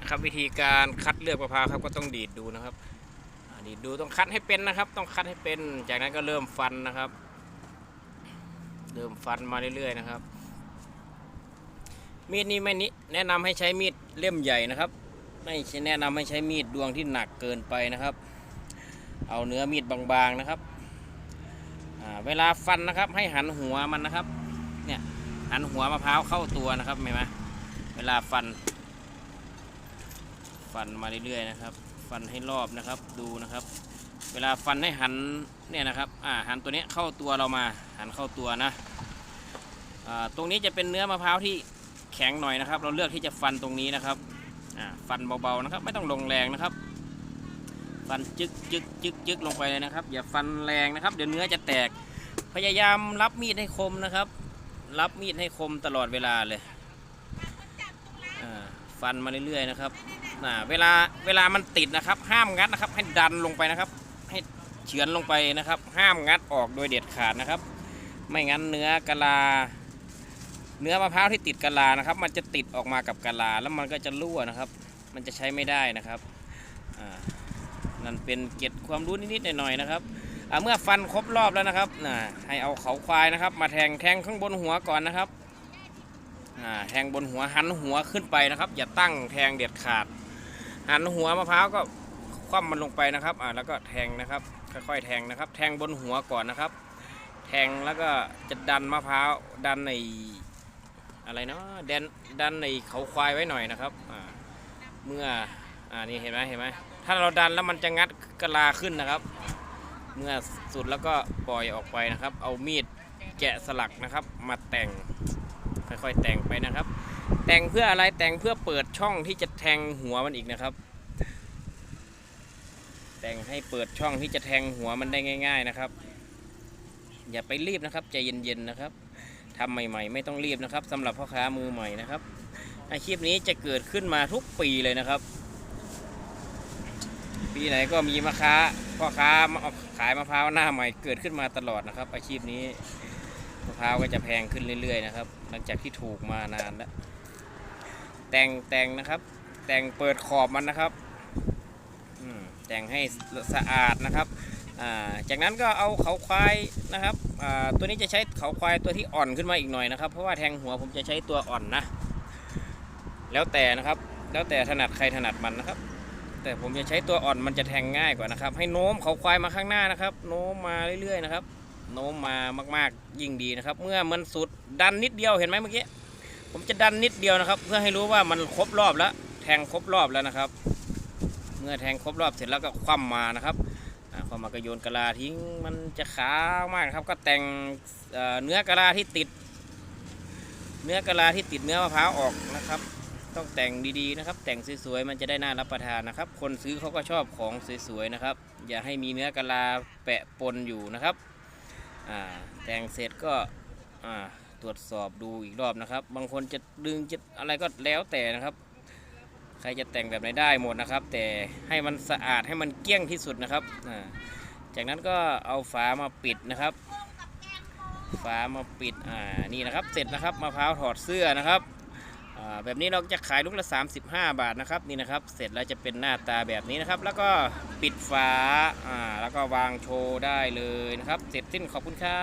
นะครับวิธีการคัดเลือกมะพร้าวครับก็ต้องดีดดูนะครับดีดดูต้องคัดให้เป็นนะครับ ต้องคัดให้เป็น จากนั้นก็เริ่มฟันนะครับ เริ่มฟันมาเรื่อยๆนะครับ มีดนี้ไม่นิแนะนำให้ใช้มีดเล่มใหญ่นะครับ ไม่ใช่แนะนำให้ใช้มีดดวงที่หนักเกินไปนะครับ เอาเนื้อมีดบางๆนะครับเวลาฟันนะครับให้หันหัวมันนะครับ เนี่ยหันหัวมะพร้าวเข้าตัวนะครับเห็นไหมเวลาฟัน ฟันมาเรื่อยๆนะครับ ฟันให้รอบนะครับดูนะครับ เวลาฟันให้หันเนี่ยนะครับอ่าหันตัวนี้เข้าตัวเรามาหันเข้าตัวนะอ่าตรงนี้จะเป็นเนื้อมะพร้าวที่แข็งหน่อยนะครับ เราเลือกที่จะฟันตรงนี้นะครับอ่าฟันเบาๆนะครับ ไม่ต้องลงแรงนะครับ ฟันจึกจึกจึกจึกลงไปเลยนะครับ อย่าฟันแรงนะครับ เดี๋ยวเนื้อจะแตกพยายามรับมีดให้คมนะครับ รับมีดให้คมตลอดเวลาเลยอ่า ฟันมาเรื่อยๆนะครับอ่าเวลาเวลามันติดนะครับ ห้ามงัดนะครับ ให้ดันลงไปนะครับ ให้เฉือนลงไปนะครับ ห้ามงัดออกโดยเด็ดขาดนะครับ ไม่งั้นเนื้อกะลา เนื้อมะพร้าวที่ติดกะลานะครับ มันจะติดออกมากับกะลาแล้วมันก็จะรั่วนะครับ มันจะใช้ไม่ได้นะครับนั่นเป็นเก็ดความรู้นิดๆหน่อยๆนะครับเมื่อฟันครบรอบแล้วนะครับให้เอาเขาควายนะครับ มาแทงแทงข้างบนหัวก่อนนะครับ แทงบนหัวหันหัวขึ้นไปนะครับ อย่าตั้งแทงเด็ดขาด หันหัวมะพร้าวก็คว่ำมันลงไปนะครับอ่าแล้วก็แทงนะครับค่อยๆแทงนะครับ แทงบนหัวก่อนนะครับ แทงแล้วก็จะดันมะพร้าวดันในอะไรเนาะดันดันในเขาควายไว้หน่อยนะครับเมื่ออ่านี่เห็นไหมเห็นไหมถ้าเราดันแล้วมันจะงัดกะลาขึ้นนะครับ เมื่อสุดแล้วก็ปล่อยออกไปนะครับ เอามีดแกะสลักนะครับ มาแต่ง ค่อยๆแต่งไปนะครับ แต่งเพื่ออะไรแต่งเพื่อเปิดช่องที่จะแทงหัวมันอีกนะครับ แต่งให้เปิดช่องที่จะแทงหัวมันได้ง่าย ๆนะครับ อย่าไปรีบนะครับใจเย็นๆนะครับทำใหม่ๆ ไม่ต้องรีบนะครับสำหรับพ่อค้ามือใหม่นะครับอาชีพนี้จะเกิดขึ้นมาทุกปีเลยนะครับ ปีไหนก็มีมะค้าพ่อค้าขายมะพร้าวหน้าใหม่เกิดขึ้นมาตลอดนะครับ อาชีพนี้ มะพร้าวก็จะแพงขึ้นเรื่อย ๆ นะครับ หลังจากที่ถูกมานานแล้วแต่งแต่งนะครับ แต่งเปิดขอบมันนะครับแต่งให้สะอาดนะครับาจากนั้นก็เอาเขาควายนะครับตัวนี้จะใช้เขาควายตัวที่อ่อนขึ้นมาอีกหน่อยนะครับ เพราะว่าแทงหัวผมจะใช้ตัวอ่อนนะ แล้วแต่นะครับ แล้วแต่ถนัดใครถนัดมันนะครับ แต่ผมจะใช้ตัวอ่อนมันจะแทงง่ายกว่านะครับ ให้โน้มเขาควายมาข้างหน้านะครับ โน้มมาเรื่อยๆนะครับ โน้มมามาก ๆ ยิ่งดีนะครับ เมื่อมันสุดดันนิดเดียวเห็นไหมเมื่อกี้ผมจะดันนิดเดียวนะครับ เพื่อให้รู้ว่ามันครบรอบแล้ว แทงครบรอบแล้วนะครับ เมื่อแทงครบรอบเสร็จแล้วก็คว่ำมานะครับคว่ำมาก็โยนกะลาทิ้งมันจะขาวมากครับ ก็แต่งเนื้อกะลาที่ติด เนื้อกะลาที่ติดเนื้อมะพร้าวออกนะครับ ต้องแต่งดีๆนะครับ แต่งสวยๆมันจะได้น่ารับประทานนะครับ คนซื้อเขาก็ชอบของสวยๆนะครับ อย่าให้มีเนื้อกะลาแปะปนอยู่นะครับ แต่งเสร็จก็ตรวจสอบดูอีกรอบนะครับ บางคนจะดึงจะอะไรก็แล้วแต่นะครับ ใครจะแต่งแบบไหนได้หมดนะครับ แต่ให้มันสะอาดให้มันเกี้ยงที่สุดนะครับจากนั้นก็เอาฝามาปิดนะครับ ฝามาปิดอ่านี่นะครับ เสร็จนะครับมะพร้าวถอดเสื้อนะครับ แบบนี้เราจะขายลูกละ 35 บาทนะครับนี่นะครับเสร็จแล้วจะเป็นหน้าตาแบบนี้นะครับ แล้วก็ปิดฝาอ่าแล้วก็วางโชว์ได้เลยนะครับ เสร็จสิ้นขอบคุณครับ